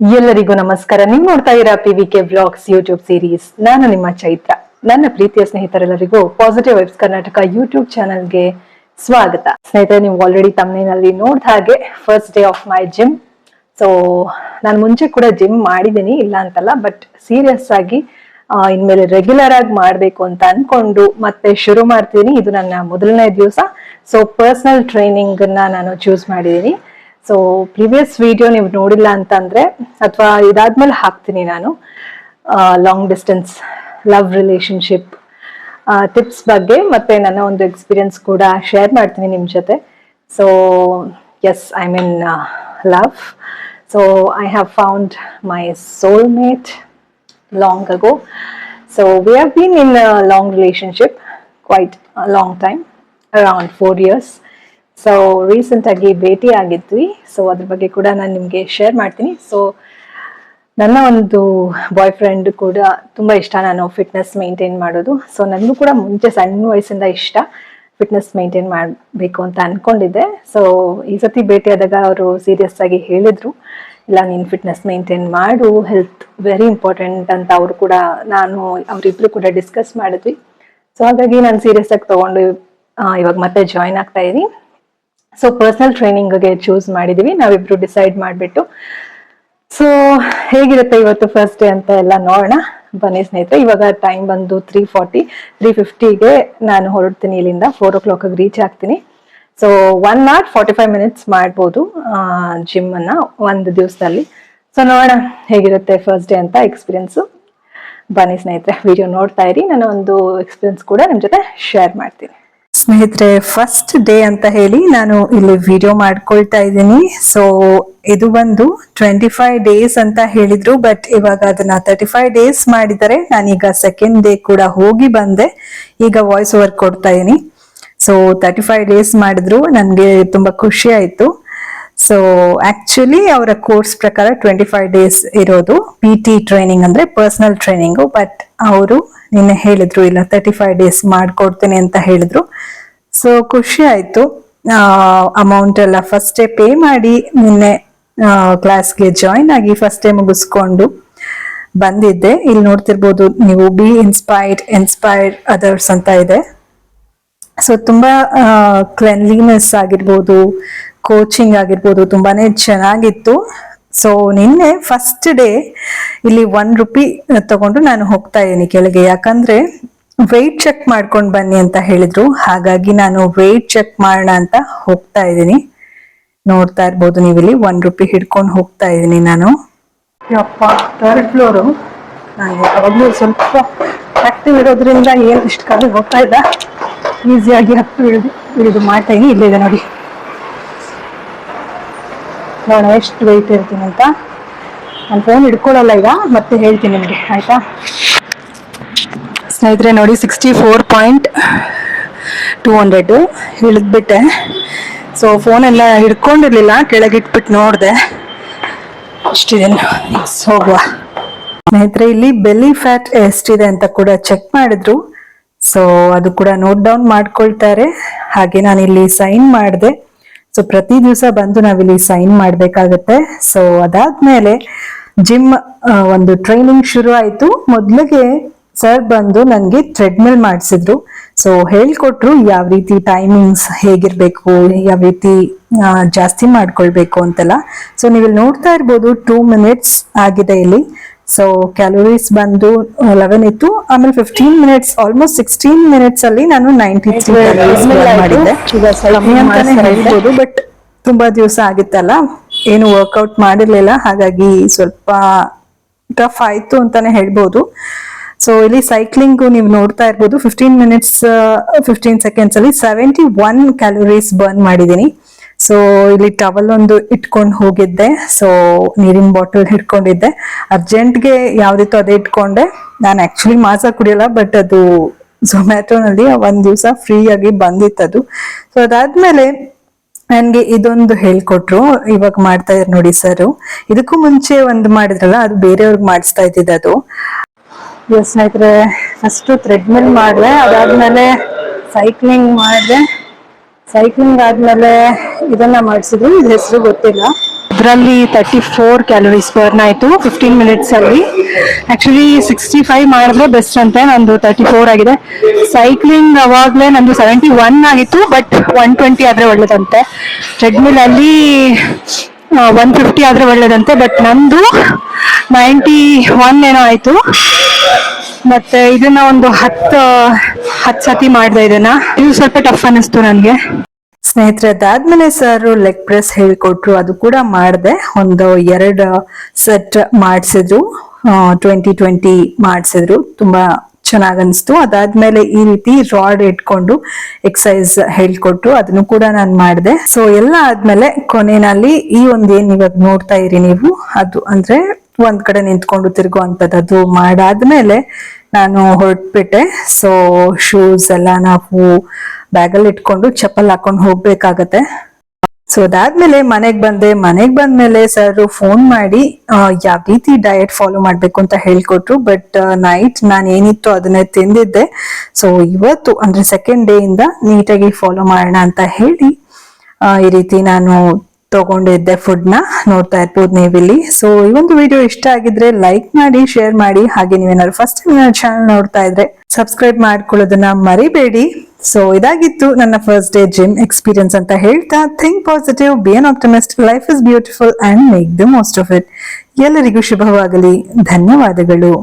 ಎಲ್ಲರಿಗೂ ನಮಸ್ಕಾರ. ನೀವು ನೋಡ್ತಾ ಇರೋ P V K vlogs YouTube series ನಾನು ನಿಮ್ಮ ಚೈತ್ರ. ನನ್ನ ಪ್ರೀತಿಯ ಸ್ನೇಹಿತರೆಲ್ಲರಿಗೂ ಪಾಸಿಟಿವ್ ವೈಬ್ಸ್ ಕರ್ನಾಟಕ ಯೂಟ್ಯೂಬ್ ಚಾನಲ್ಗೆ ಸ್ವಾಗತ. ಸ್ನೇಹಿತರೆ, ನೀವು ಆಲ್ರೆಡಿ ತಮ್ಮನಲ್ಲಿ ನೋಡ್ದ ಹಾಗೆ first day of my gym so ನಾನು ಮುಂಚೆ ಕೂಡ ಜಿಮ್ ಮಾಡಿದ್ದೀನಿ ಇಲ್ಲ ಅಂತಲ್ಲ ಬಟ್ ಸೀರಿಯಸ್ ಆಗಿ ಇನ್ಮೇಲೆ ರೆಗ್ಯುಲರ್ ಆಗಿ ಮಾಡಬೇಕು ಅಂತ ಅನ್ಕೊಂಡು ಮತ್ತೆ ಶುರು ಮಾಡ್ತೀನಿ. ಇದು ನನ್ನ ಮೊದಲನೇ ದಿವಸ. ಸೊ ಪರ್ಸನಲ್ ಟ್ರೈನಿಂಗ್ ನಾನು ಚೂಸ್ ಮಾಡಿದ್ದೀನಿ ಸೊ ಪ್ರಿವಿಯಸ್ ವಿಡಿಯೋ ನೀವು ನೋಡಿಲ್ಲ ಅಂತಂದ್ರೆ ಅಥವಾ ಇದಾದ್ಮೇಲೆ ಹಾಕ್ತೀನಿ ನಾನು. Long distance love relationship tips ಬಗ್ಗೆ ಮತ್ತೆ ನನ್ನ ಒಂದು ಎಕ್ಸ್ಪೀರಿಯನ್ಸ್ ಕೂಡ ಶೇರ್ ಮಾಡ್ತೀನಿ ನಿಮ್ಮ ಜೊತೆ. So yes I mean love so I have found my soul mate long ago so been in a long relationship, quite a long time, around four years. So recent ಆಗಿ ಭೇಟಿ ಆಗಿದ್ವಿ. So ಅದ್ರ ಬಗ್ಗೆ ಕೂಡ ನಾನು ನಿಮಗೆ ಶೇರ್ ಮಾಡ್ತೀನಿ. So ನನ್ನ ಒಂದು ಬಾಯ್ ಫ್ರೆಂಡ್ ಕೂಡ ತುಂಬ ಇಷ್ಟ. ನಾನು ಫಿಟ್ನೆಸ್ ಮೇಂಟೈನ್ ಮಾಡೋದು. ಸೊ ನನಗೂ ಕೂಡ ಮುಂಚೆ ಸಣ್ಣ ವಯಸ್ಸಿಂದ ಇಷ್ಟ ಫಿಟ್ನೆಸ್ ಮೇಂಟೈನ್ ಮಾಡಬೇಕು ಅಂತ ಅನ್ಕೊಂಡಿದ್ದೆ. ಸೊ ಈ ಸತಿ ಭೇಟಿಯಾದಾಗ ಅವರು ಸೀರಿಯಸ್ ಆಗಿ ಹೇಳಿದ್ರು. ಇಲ್ಲ, ನೀನು ಫಿಟ್ನೆಸ್ ಮೇಂಟೈನ್ ಮಾಡು. ಹೆಲ್ತ್ ವೆರಿ ಇಂಪಾರ್ಟೆಂಟ್ ಅಂತ ಅವರು ಕೂಡ ನಾನು, ಅವರಿಬ್ರು ಕೂಡ ಡಿಸ್ಕಸ್ ಮಾಡಿದ್ವಿ. ಸೊ ಹಾಗಾಗಿ ನಾನು ಸೀರಿಯಸ್ ಆಗಿ ತಗೊಂಡು ಇವಾಗ ಮತ್ತೆ ಜಾಯ್ನ್ ಆಗ್ತಾ ಇದೀನಿ. ಸೊ ಪರ್ಸನಲ್ ಟ್ರೈನಿಂಗ್ಗೆ ಚೂಸ್ ಮಾಡಿದೀವಿ. ನಾವಿಬ್ರು ಡಿಸೈಡ್ ಮಾಡಿಬಿಟ್ಟು. ಸೊ ಹೇಗಿರುತ್ತೆ ಇವತ್ತು ಫಸ್ಟ್ ಡೇ ಅಂತ ಎಲ್ಲ ನೋಡೋಣ. ಬನ್ನಿ ಸ್ನೇಹಿತರೆ, ಇವಾಗ ಟೈಮ್ ಬಂದು ತ್ರೀ ಫಾರ್ಟಿ ತ್ರೀ ಫಿಫ್ಟಿಗೆ ನಾನು ಹೊರಡ್ತೀನಿ ಇಲ್ಲಿಂದ. ಫೋರ್ ಓ ಕ್ಲಾಕಿಗೆ ರೀಚ್ ಆಗ್ತೀನಿ. So one not forty five minutes ಮಾಡ್ಬೋದು ಜಿಮ್ ಅನ್ನ ಒಂದು ದಿವಸದಲ್ಲಿ. ಸೊ ನೋಡೋಣ ಹೇಗಿರುತ್ತೆ ಫಸ್ಟ್ ಡೇ ಅಂತ ಎಕ್ಸ್ಪೀರಿಯನ್ಸು ಬನ್ನಿ ಸ್ನೇಹಿತರೆ ವಿಡಿಯೋ ನೋಡ್ತಾ ಇರಿ. ನಾನು ಒಂದು ಎಕ್ಸ್ಪೀರಿಯನ್ಸ್ ಕೂಡ ನಿಮ್ಮ ಜೊತೆ ಶೇರ್ ಮಾಡ್ತೀನಿ. ಸ್ನೇಹಿತರೆ ಫಸ್ಟ್ ಡೇ ಅಂತ ಹೇಳಿ ನಾನು ಇಲ್ಲಿ ವಿಡಿಯೋ ಮಾಡ್ಕೊಳ್ತಾ ಇದ್ದೀನಿ. ಸೊ ಇದು ಬಂದು ಟ್ವೆಂಟಿ ಫೈವ್ ಡೇಸ್ ಅಂತ ಹೇಳಿದ್ರು ಬಟ್ ಇವಾಗ ಅದನ್ನ ತರ್ಟಿ ಫೈವ್ ಡೇಸ್ ಮಾಡಿದರೆ ನಾನೀಗ ಸೆಕೆಂಡ್ ಡೇ ಕೂಡ ಹೋಗಿ ಬಂದೆ. ಈಗ ವಾಯ್ಸ್ ಓವರ್ ಕೊಡ್ತಾ ಇದ್ದೀನಿ. ಸೊ ತರ್ಟಿ ಫೈವ್ ಡೇಸ್ ಮಾಡಿದ್ರು, ನನಗೆ ತುಂಬಾ ಖುಷಿ ಆಯ್ತು. ಸೊ ಆಕ್ಚುಲಿ ಅವರ ಕೋರ್ಸ್ ಪ್ರಕಾರ ಟ್ವೆಂಟಿ ಫೈವ್ ಡೇಸ್ ಇರೋದು ಪಿ ಟಿ ಟ್ರೈನಿಂಗ್ ಅಂದ್ರೆ ಪರ್ಸನಲ್ ಟ್ರೈನಿಂಗು ಬಟ್ ಅವರು ನಿನ್ನೆ ಹೇಳಿದ್ರು, ಇಲ್ಲ ತರ್ಟಿ ಫೈವ್ ಡೇಸ್ ಮಾಡ್ಕೊಡ್ತೀನಿ ಅಂತ ಹೇಳಿದ್ರು. ಸೊ ಖುಷಿ ಆಯ್ತು. ಅಮೌಂಟ್ ಎಲ್ಲ ಫಸ್ಟ್ ಪೇ ಮಾಡಿ, ನಿನ್ನೆ ಕ್ಲಾಸ್ಗೆ ಜಾಯಿನ್ ಆಗಿ ಫಸ್ಟ್ ಡೇ ಮುಗಿಸ್ಕೊಂಡು ಬಂದಿದ್ದೆ. ಇಲ್ಲಿ ನೋಡ್ತಿರ್ಬೋದು, ನೀವು ಬಿ ಇನ್ಸ್ಪೈರ್ಡ್ ಇನ್ಸ್ಪೈರ್ಡ್ ಅದರ್ಸ್ ಅಂತ ಇದೆ. ಸೊ ತುಂಬಾ ಕ್ಲೆನ್ಲಿನೆಸ್ ಆಗಿರ್ಬೋದು ಕೋಚಿಂಗ್ ಆಗಿರ್ಬೋದು ತುಂಬಾನೇ ಚೆನ್ನಾಗಿತ್ತು. ಸೊ ನಿನ್ನೆ ಫಸ್ಟ್ ಡೇ ಇಲ್ಲಿ ಒನ್ ರುಪಿ ತಗೊಂಡು ನಾನು ಹೋಗ್ತಾ ಇದ್ದೀನಿ ಕೆಳಗೆ. ಯಾಕಂದ್ರೆ ವೆಯ್ಟ್ ಚೆಕ್ ಮಾಡ್ಕೊಂಡು ಬನ್ನಿ ಅಂತ ಹೇಳಿದ್ರು. ಹಾಗಾಗಿ ನಾನು ವೆಯ್ಟ್ ಚೆಕ್ ಮಾಡೋಣ ಅಂತ ಹೋಗ್ತಾ ಇದ್ದೀನಿ. ನೋಡ್ತಾ ಇರ್ಬೋದು ನೀವು ಇಲ್ಲಿ ಒನ್ ರುಪಿ ಹಿಡ್ಕೊಂಡು ಹೋಗ್ತಾ ಇದ್ದೀನಿ ನಾನು. ಯಪ್ಪ ಥರ್ಡ್ ಫ್ಲೋರು ನಾನು ಯಾವಾಗಲೂ ಸ್ವಲ್ಪ ಆಕ್ಟಿವ್ ಇರೋದ್ರಿಂದ ಏನು ಇಷ್ಟು ಕಾಲ ಹೋಗ್ತಾ ಇದ್ದ ಈಸಿಯಾಗಿ ಹತ್ತು ಇಳಿದು ಇಳಿದು ಮಾಡ್ತಾ ಇದೀನಿ ಇಲ್ಲೇ ಇದೆ ನೋಡಿ. ನೋಡೋಣ, ಎಷ್ಟು ವೆಯ್ಟ್ ಇರ್ತೀನಿ ಅಂತ. ನಾನು ಫೋನ್ ಹಿಡ್ಕೊಳ್ಳಲ್ಲ ಈಗ, ಮತ್ತೆ ಹೇಳ್ತೀನಿ ನಿಮಗೆ, ಆಯಿತಾ? ಸ್ನೇಹಿತರೆ, ನೋಡಿ sixty four point two hundred ಇಳಿದ್ಬಿಟ್ಟೆ so ಫೋನೆಲ್ಲ ಹಿಡ್ಕೊಂಡಿರ್ಲಿಲ್ಲ ಕೆಳಗಿಟ್ಬಿಟ್ಟು ನೋಡಿದೆ. ಅಷ್ಟಿದೆ ಹೋಗುವ. ಸ್ನೇಹಿತರೆ, ಇಲ್ಲಿ ಬೆಲಿ ಫ್ಯಾಟ್ ಎಷ್ಟಿದೆ ಅಂತ ಕೂಡ ಚೆಕ್ ಮಾಡಿದ್ರು. ಸೊ ಅದು ಕೂಡ ನೋಟ್ ಡೌನ್ ಮಾಡ್ಕೊಳ್ತಾರೆ. ಹಾಗೆ ನಾನು ಇಲ್ಲಿ ಸೈನ್ ಮಾಡಿದೆ. ಸೊ ಪ್ರತಿ ದಿವಸ ಬಂದು ನಾವಿಲ್ಲಿ ಸೈನ್ ಮಾಡ್ಬೇಕಾಗತ್ತೆ. ಸೊ ಅದಾದ್ಮೇಲೆ ಜಿಮ್ ಒಂದು ಟ್ರೈನಿಂಗ್ ಶುರು ಆಯ್ತು ಮೊದ್ಲಿಗೆ ಸರ್ ಬಂದು ನನಗೆ ಟ್ರೆಡ್ಮಿಲ್ ಮಾಡಿಸಿದ್ರು. ಸೊ ಹೇಳ್ಕೊಟ್ರು ಯಾವ ರೀತಿ ಟೈಮಿಂಗ್ಸ್ ಹೇಗಿರ್ಬೇಕು, ಯಾವ ರೀತಿ ಜಾಸ್ತಿ ಮಾಡ್ಕೊಳ್ಬೇಕು ಅಂತೆಲ್ಲ. ಸೊ ನೀವು ನೋಡ್ತಾ ಇರ್ಬೋದು ಟೂ ಮಿನಿಟ್ಸ್ ಆಗಿದೆ ಇಲ್ಲಿ. ಸೊ ಕ್ಯಾಲೋರೀಸ್ ಬಂದು ಲೆವೆನ್ ಇತ್ತು. ಆಮೇಲೆ fifteen minutes almost sixteen minutes ಅಲ್ಲಿ ನಾನು ನೈಂಟಿ ಮಾಡಿದ್ದೆ. ಹೇಳ್ಬೋದು ಬಟ್ ತುಂಬಾ ದಿವಸ ಆಗಿತ್ತಲ್ಲ. ಏನು ವರ್ಕೌಟ್ ಮಾಡಿರ್ಲಿಲ್ಲ. ಹಾಗಾಗಿ ಸ್ವಲ್ಪ ಟಫ್ ಆಯ್ತು ಅಂತಾನೆ ಹೇಳ್ಬೋದು. ಸೊ ಇಲ್ಲಿ ಸೈಕ್ಲಿಂಗ್ ನೀವು ನೋಡ್ತಾ ಇರ್ಬೋದು. ಫಿಫ್ಟೀನ್ ಮಿನಿಟ್ಸ್ ಫಿಫ್ಟೀನ್ ಸೆಕೆಂಡ್ಸ್ ಅಲ್ಲಿ ಸೆವೆಂಟಿ ಒನ್ ಕ್ಯಾಲೋರೀಸ್ ಬರ್ನ್ ಮಾಡಿದೀನಿ ಸೊ ಇಲ್ಲಿ ಟವಲ್ ಒಂದು ಇಟ್ಕೊಂಡು ಹೋಗಿದ್ದೆ. ಸೊ ನೀರಿನ ಬಾಟಲ್ ಹಿಡ್ಕೊಂಡಿದ್ದೆ. ಅರ್ಜೆಂಟ್ಗೆ ಯಾವ್ದಿತ್ತು ಅದೇ ಇಟ್ಕೊಂಡೆ. ನಾನು ಆಕ್ಚುಲಿ ಮಾಸ ಕುಡಿಯಲ್ಲ ಬಟ್ ಅದು ಝೊಮ್ಯಾಟೊನಲ್ಲಿ ಒಂದ್ ದಿವಸ ಫ್ರೀ ಆಗಿ ಅದು. ಸೊ ಅದಾದ್ಮೇಲೆ ನನ್ಗೆ ಇದೊಂದು ಹೇಳ್ಕೊಟ್ರು. ಇವಾಗ ಮಾಡ್ತಾ ಇದ್ರು ನೋಡಿ ಸರ್. ಇದಕ್ಕೂ ಮುಂಚೆ ಒಂದು ಮಾಡಿದ್ರಲ್ಲ, ಅದು ಬೇರೆಯವ್ರಿಗೆ ಮಾಡಿಸ್ತಾ ಇದ್ದಿದ್ದು ಅದು. ಸ್ನೇಹಿತರೆ ಫಸ್ಟ್ ಥ್ರೆಡ್ಮಿಲ್ ಮಾಡಿದೆ. ಅದಾದ್ಮೇಲೆ ಸೈಕ್ಲಿಂಗ್ ಮಾಡಿದೆ. ಸೈಕ್ಲಿಂಗ್ ಆದ್ಮೇಲೆ ಇದನ್ನ ಮಾಡಿಸಿದ್ರು. ಇದ್ರ ಹೆಸರು ಗೊತ್ತಿಲ್ಲ. ಅದರಲ್ಲಿ ತರ್ಟಿ ಫೋರ್ ಕ್ಯಾಲೋರೀಸ್ ಬರ್ನ್ ಆಯಿತು ಫಿಫ್ಟೀನ್ ಮಿನಿಟ್ಸ್ ಅಲ್ಲಿ. ಆಕ್ಚುಲಿ ಸಿಕ್ಸ್ಟಿ ಫೈವ್ ಮಾಡಿದ್ರೆ ಬೆಸ್ಟ್ ಅಂತೆ. ನಂದು ತರ್ಟಿ ಫೋರ್ ಆಗಿದೆ. ಸೈಕ್ಲಿಂಗ್ ಅವಾಗಲೇ ನಂದು ಸೆವೆಂಟಿ ಒನ್ ಆಗಿತ್ತು ಬಟ್ ಒನ್ ಟ್ವೆಂಟಿ ಆದರೆ ಒಳ್ಳೇದಂತೆ. ಟ್ರೆಡ್ಮಿಲ್ ಅಲ್ಲಿ ಒನ್ ಫಿಫ್ಟಿ ಆದರೆ ಒಳ್ಳೇದಂತೆ ಬಟ್ ನಂದು ನೈಂಟಿ ಒನ್ ಏನೋ ಆಯ್ತು. ಮತ್ತೆ ಇದನ್ನ ಒಂದು ಹತ್ತು ಹತ್ತು ಸತಿ ಮಾಡಿದೆ ಇದನ್ನ. ಇದು ಸ್ವಲ್ಪ ಟಫ್ ಅನ್ನಿಸ್ತು ನನಗೆ. ಸ್ನೇಹಿತರೆ, ಅದಾದ್ಮೇಲೆ ಸರ್ ಲೆಗ್ ಪ್ರೆಸ್ ಹೇಳ್ಕೊಟ್ರು, ಅದು ಕೂಡ ಮಾಡಿದೆ. ಒಂದು ಎರಡು ಸೆಟ್ ಮಾಡಿಸಿದ್ರು. ಟ್ವೆಂಟಿ ಟ್ವೆಂಟಿ ಮಾಡಿಸಿದ್ರು. ತುಂಬಾ ಚೆನ್ನಾಗ್ ಅನಿಸ್ತು ಅದಾದ್ಮೇಲೆ ಈ ರೀತಿ ರಾಡ್ ಇಟ್ಕೊಂಡು ಎಕ್ಸಸೈಸ್ ಹೇಳ್ಕೊಟ್ರು. ಅದನ್ನು ಕೂಡ ನಾನು ಮಾಡಿದೆ. ಸೊ ಎಲ್ಲ ಆದ್ಮೇಲೆ ಕೊನೆಯಲ್ಲಿ ಈ ಒಂದ್ ಏನ್ ಇವಾಗ ನೋಡ್ತಾ ಇರಿ ನೀವು? ಅದು ಅಂದ್ರೆ ಒಂದ್ ಕಡೆ ನಿಂತ್ಕೊಂಡು ತಿರುಗುವಂಥದ್ದು ಅದು ಮಾಡಾದ್ಮೇಲೆ ನಾನು ಹೊರಟ್ಬಿಟ್ಟೆ. ಸೊ ಶೂಸ್ ಎಲ್ಲ ನಾವು ಬ್ಯಾಗಲ್ಲಿ ಇಟ್ಕೊಂಡು ಚಪ್ಪಲ್ ಹಾಕೊಂಡು ಹೋಗ್ಬೇಕಾಗತ್ತೆ. ಸೊ ಅದಾದ್ಮೇಲೆ ಮನೆಗ್ ಬಂದೆ. ಮನೆಗ್ ಬಂದ್ಮೇಲೆ ಸರ್ ಫೋನ್ ಮಾಡಿ ಯಾವ ರೀತಿ ಡಯಟ್ ಫಾಲೋ ಮಾಡ್ಬೇಕು ಅಂತ ಹೇಳ್ಕೊಟ್ರು ಬಟ್ ನೈಟ್ ನಾನು ಏನಿತ್ತು ಅದನ್ನೇ ತಿಂದಿದ್ದೆ. ಸೊ ಇವತ್ತು ಅಂದ್ರೆ ಸೆಕೆಂಡ್ ಡೇ ಇಂದ ನೀಟಾಗಿ ಫಾಲೋ ಮಾಡೋಣ ಅಂತ ಹೇಳಿ ಈ ರೀತಿ ನಾನು ತಗೊಂಡಿದ್ದೆ ಫುಡ್ನ ನೋಡ್ತಾ ಇರ್ಬೋದು ನೀವಿಲ್ಲಿ. ಸೊ ಈ ಒಂದು ವಿಡಿಯೋ ಇಷ್ಟ ಆಗಿದ್ರೆ ಲೈಕ್ ಮಾಡಿ ಶೇರ್ ಮಾಡಿ, ಹಾಗೆ ನೀವೇನಾದ್ರು ಫಸ್ಟ್ ಟೈಮ್ ನನ್ನ ಚಾನಲ್ ನೋಡ್ತಾ ಇದ್ರೆ ಸಬ್ಸ್ಕ್ರೈಬ್ ಮಾಡ್ಕೊಳ್ಳೋದನ್ನ ಮರಿಬೇಡಿ. ಸೊ ಇದಾಗಿತ್ತು ನನ್ನ ಫಸ್ಟ್ ಡೇ ಜಿಮ್ ಎಕ್ಸ್ಪೀರಿಯನ್ಸ್ ಅಂತ ಹೇಳ್ತಾ. Think positive be an optimist life is beautiful and make the most of it ಎಲ್ಲರಿಗೂ ಶುಭವಾಗಲಿ. ಧನ್ಯವಾದಗಳು.